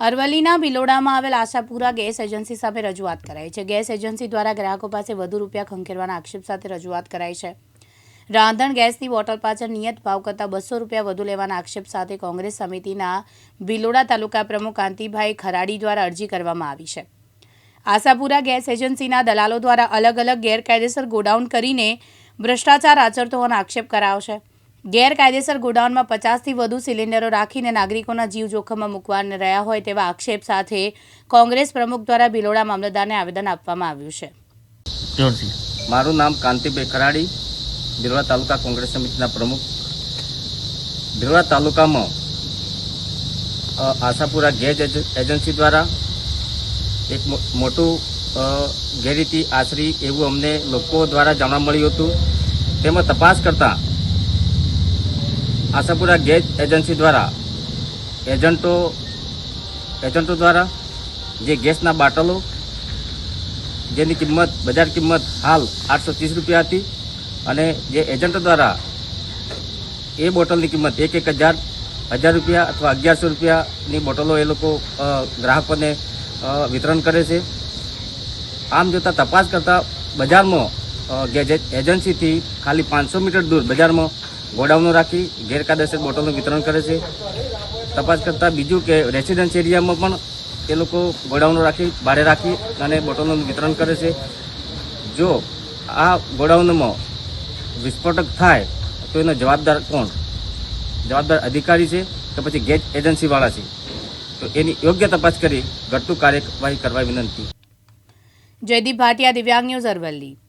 અરવલ્લીના ભિલોડામાં આવેલ Ashapura gas agency સામે રજૂઆત કરાઈ છે. ગેસ એજન્સી દ્વારા ગ્રાહકો પાસે વધુ રૂપિયા ખંખેરવાના આક્ષેપ સાથે રજૂઆત કરાઈ છે. રાંધણ ગેસની બોટલ પાછળ નિયત ભાવ કરતાં બસો રૂપિયા વધુ લેવાના આક્ષેપ સાથે કોંગ્રેસ સમિતિના ભિલોડા તાલુકા પ્રમુખ કાંતિભાઈ ખરાડી દ્વારા અરજી કરવામાં આવી છે. આશાપુરા ગેસ એજન્સીના દલાલો દ્વારા અલગ અલગ ગેરકાયદેસર ગોડાઉન કરીને ભ્રષ્ટાચાર આચરતો હોવાનો આક્ષેપ કરાયો છે. ગેરકાયદેસર ગોડાઉનમાં પચાસથી વધુ સિલિન્ડરો રાખીને નાગરિકોના જીવ જોખમમાં મૂકવાને રહ્યા હોય તેવા આક્ષેપ સાથે કોંગ્રેસ પ્રમુખ દ્વારા ભિલોડા મામલતદારને આવેદન આપવામાં આવ્યું છે. મારું નામ કાંતિભાઈ ખરાડી ભિલોડા તાલુકા કોંગ્રેસ સમિતિના પ્રમુખ. ભિલોડા તાલુકામાં આશાપુરા ગેજ એજ- એજન્સી દ્વારા એક મોટું ગેરરીતિ આશરી એવું અમને લોકો દ્વારા જાણવા મળ્યું હતું. તેમાં તપાસ કરતા આશાપુરા ગેસ એજન્સી દ્વારા એજન્ટો એજન્ટો દ્વારા જે ગેસના બાટલો જેની કિંમત બજાર કિંમત હાલ આઠસો ત્રીસ રૂપિયા હતી અને જે એજન્ટો દ્વારા એ બોટલની કિંમત એક એક હજાર હજાર રૂપિયા અથવા અગિયારસો રૂપિયાની બોટલો એ લોકો ગ્રાહકોને વિતરણ કરે છે. આમ જોતાં તપાસ કરતાં બજારમાં અ, એજન્સીથી ખાલી પાંચસો મીટર દૂર બજારમાં ગોડાઉનો રાખી ગેરકાયદેસર બોટલનું વિતરણ કરે છે. તપાસ કરતાં બીજું કે રેસિડેન્સ એરિયામાં પણ એ લોકો ગોડાઉનો રાખી ભાડે રાખી અને બોટલનું વિતરણ કરે છે. જો આ ગોડાઉનમાં વિસ્ફોટક થાય, તો એનો જવાબદાર કોણ? જવાબદાર અધિકારી છે કે પછી ગેસ એજન્સીવાળા છે? તો એની યોગ્ય તપાસ કરી ઘટતું કાર્યવાહી કરવા વિનંતી. જયદીપ ભાટિયા, દિવ્યાંગ ન્યૂઝ અરવલ્લી.